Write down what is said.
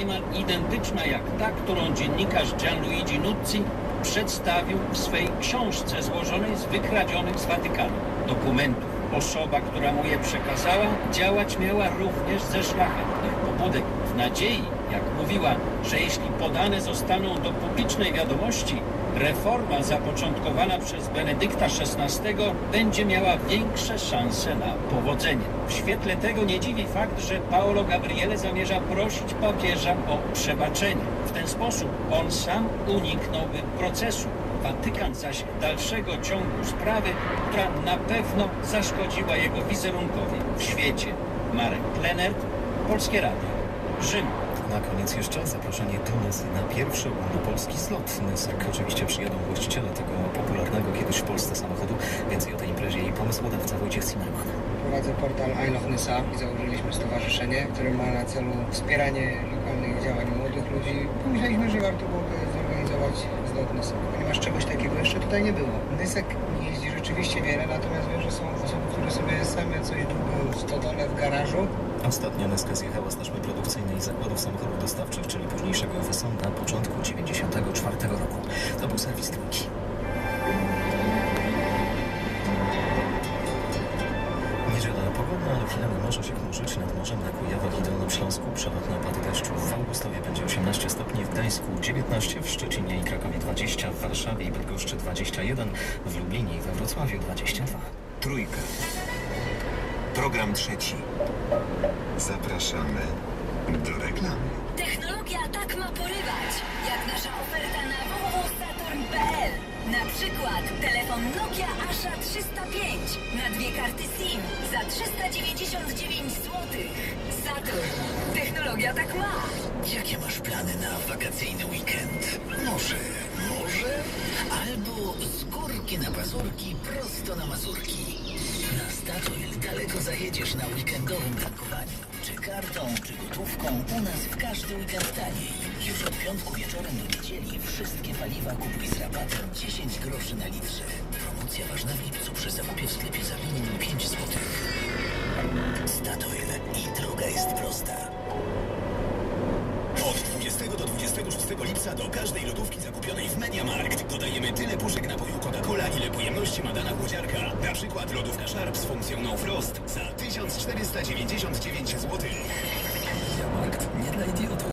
niemal identyczna jak ta, którą dziennikarz Gianluigi Nuzzi przedstawił w swej książce złożonej z wykradzionych z Watykanu dokumentów. Osoba, która mu je przekazała, działać miała również ze szlachetnych W nadziei, jak mówiła, że jeśli podane zostaną do publicznej wiadomości, reforma zapoczątkowana przez Benedykta XVI będzie miała większe szanse na powodzenie. W świetle tego nie dziwi fakt, że Paolo Gabriele zamierza prosić papieża o przebaczenie. W ten sposób on sam uniknąłby procesu. Watykan zaś dalszego ciągu sprawy, która na pewno zaszkodziła jego wizerunkowi w świecie. Marek Klenert, Polskie Radio, Rzym. Na koniec jeszcze zaproszenie do Nysy na pierwszy ogólnopolski zlot. Nysek oczywiście przyjadą właściciele tego popularnego kiedyś w Polsce samochodu. Więcej o tej imprezie i pomysłodawca Wojciech Zimmerman. Prowadzę portal I Love Nysa i założyliśmy stowarzyszenie, które ma na celu wspieranie lokalnych działań młodych ludzi. Pomyśleliśmy, że warto byłoby zorganizować zlot Nysek, ponieważ czegoś takiego jeszcze tutaj nie było. Nysek jeździ rzeczywiście wiele, natomiast wiem, że są osoby, które sobie same coś długo w stodole, w garażu. Ostatnio Nyska zjechała z taśmy produkcyjnej zakładów samochodów dostawczych, czyli późniejszego FSO na początku 94 roku. To był serwis trójki. Niedziela pogodna, ale chwilami może się chmurzyć nad morzem na Kujawach i Dolnym Śląsku. Przelotne opady deszczu w Augustowie będzie 18 stopni, w Gdańsku 19, w Szczecinie i 20, w Warszawie i Bydgoszczy 21, w Lublinie i we Wrocławiu 22. Trójka. Program trzeci. Zapraszamy do reklamy. Technologia tak ma porywać, jak nasza oferta na www.saturn.pl. Na przykład telefon Nokia Asha 305 na dwie karty SIM za 399 zł. Saturn. Technologia tak ma. Jakie masz plany na wakacyjny weekend? Może, Albo z górki na pazurki prosto na Mazurki. Na Statoil daleko zajedziesz na weekendowym tankowaniu. Czy kartą, czy gotówką, u nas w każdy weekend taniej. Już od piątku wieczorem do niedzieli wszystkie paliwa kupuj z rabatem 10 groszy na litrze. Promocja ważna w lipcu przy zakupie w sklepie za minimum 5 zł. 26 lipca do każdej lodówki zakupionej w Mediamarkt dodajemy tyle puszek napoju Coca-Cola, ile pojemności ma dana chłodziarka. Na przykład lodówka Sharp z funkcją No Frost za 1499 zł. Mediamarkt nie dla idiotów.